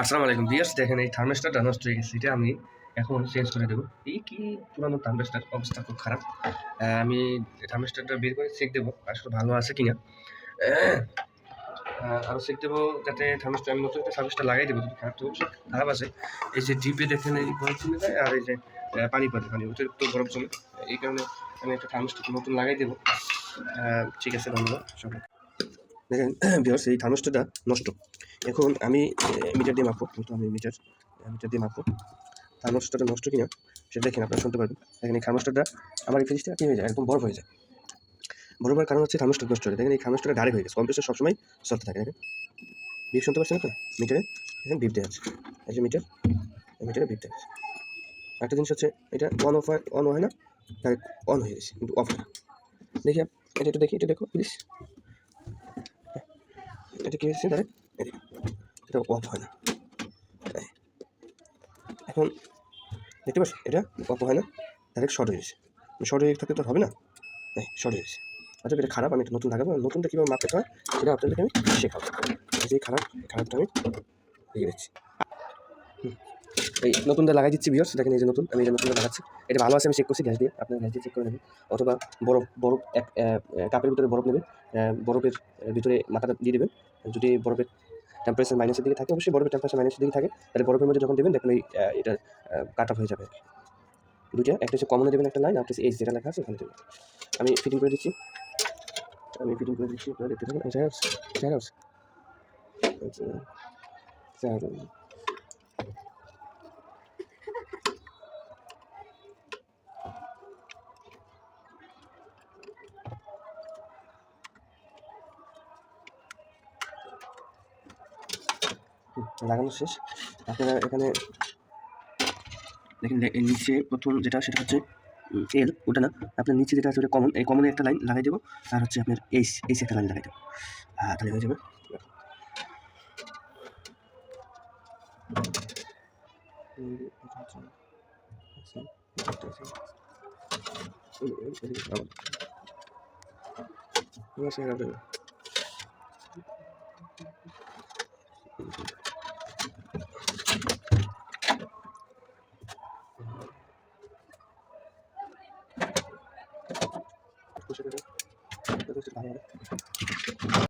আসসালামু আলাইকুম বিয়ার্স দেখেন এই থার্মেস্টারটা নষ্ট হয়ে গেছে, এটা আমি এখন চেঞ্জ করে দেবো। এই কি পুরানো থার্মেস্টার অবস্থা খুব খারাপ। আমি থার্মেস্টারটা বের করে চেক দেবো, আসলে ভালো আছে কিনা। আরও চেক দেবো যাতে থার্মেস্টার আমি নতুন একটা সার্ভিসটা লাগাই দেবো, যদি খারাপ অবশ্যই খারাপ আছে। এই যে ডিপে দেখেন, এই বরফ জমে যায়, আর এই যে পানি পড়ে পানি অতিরিক্ত গরম চলে এই কারণে আমি একটা থার্মেস্টার নতুন লাগাই দেবো। ঠিক আছে, ধন্যবাদ সবাই দেখেন বিয়ার্স এই থার্মেস্টারটা নষ্ট। এখন আমি মিটার দিয়ে মাপবো কিন্তু আমি মিটার মিটার দিয়ে মাপবো। থার্মোস্টারটা নষ্ট কিনা, সেটা দেখেন, আপনারা শুনতে পারবেন। দেখেন, এই থার্মোস্টারটা আমার এই ফ্রিজটা কী হয়ে যায়? একদম বরফ হয়ে যায়। বরফ হওয়ার কারণ হচ্ছে থার্মোস্টার নষ্ট হয়ে। দেখেন, এই থার্মোস্টারটা ডাইরেক্ট হয়ে গেছে। কম্প্রেসার সবসময় চলতে থাকে, দেখেন। বিপ শুনতে পাচ্ছেন আপনারা? মিটারে দেখেন বিপ দেওয়া আছে। এই যে মিটার মিটারে বিপ দেওয়া আছে। একটা জিনিস হচ্ছে, এটা অন অফ হয় অন হয় না অন হয়ে গেছে, কিন্তু অফ হয় না। দেখি এটা একটু দেখি, এটা দেখো প্লিজ এটা কী হয়েছে? ডাইরেক্ট এটা অফ হয় না। তাই এখন দেখতে পাচ্ছ এটা অফ হয় না ডাইরেক্ট শর্ট হয়ে গেছে। শর্ট হয়ে থাকলে তো হবে না। শর্ট হয়ে গেছে। অথবা এটা খারাপ, আমি একটা নতুন লাগাবো নতুনটা কীভাবে মাপতে হয়, সেটা আপনাদেরকে আমি শেখাবো। যে খারাপ, খারাপটা আমি দিয়ে দিচ্ছি। হুম। এই নতুনটা লাগাই দিচ্ছি বিয়ার্স দেখেন এই যে নতুন আমি এটা নতুনটা লাগাচ্ছি এটা ভালো আছে আমি চেক করছি গ্যাস দিয়ে আপনার গ্যাস দিয়ে চেক করে নেবেন অথবা বরফ বরফ এক কাপের ভিতরে বরফ নেবেন বরফের ভিতরে মাথাটা দিয়ে দেবেন যদি বরফের টেম্পারেচার মাইনাসের দিকে থাকে অবশ্যই বরফের টেম্পারেচার মাইনাসের দিকে থাকে তাহলে বরফের মধ্যে যখন দেবেন দেখুন এই এটা কাট অফ হয়ে যাবে দুইটা একটা হচ্ছে কমনে দেবেন একটা লাইন হচ্ছে এইচ যেটা লেখা আছে ওখানে দেবেন আমি ফিটিং করে দিচ্ছি আমি ফিটিং করে দিচ্ছি আপনারা দেখতে থাকুন জায়ার্স জায়ার্স জায়ার্স লাগানো শেষ। আপনারা এখানে দেখেন নিচে প্রথম যেটা, সেটা হচ্ছে এল ওটা না। আপনার নিচে যেটা আছে কমন এই কমনে একটা লাইন লাগাই দেবো, আর হচ্ছে আপনার এইচ এইচ একটা লাইন লাগাই দেবো। হ্যাঁ তাহলে হয়ে যাবে। ভালো হবে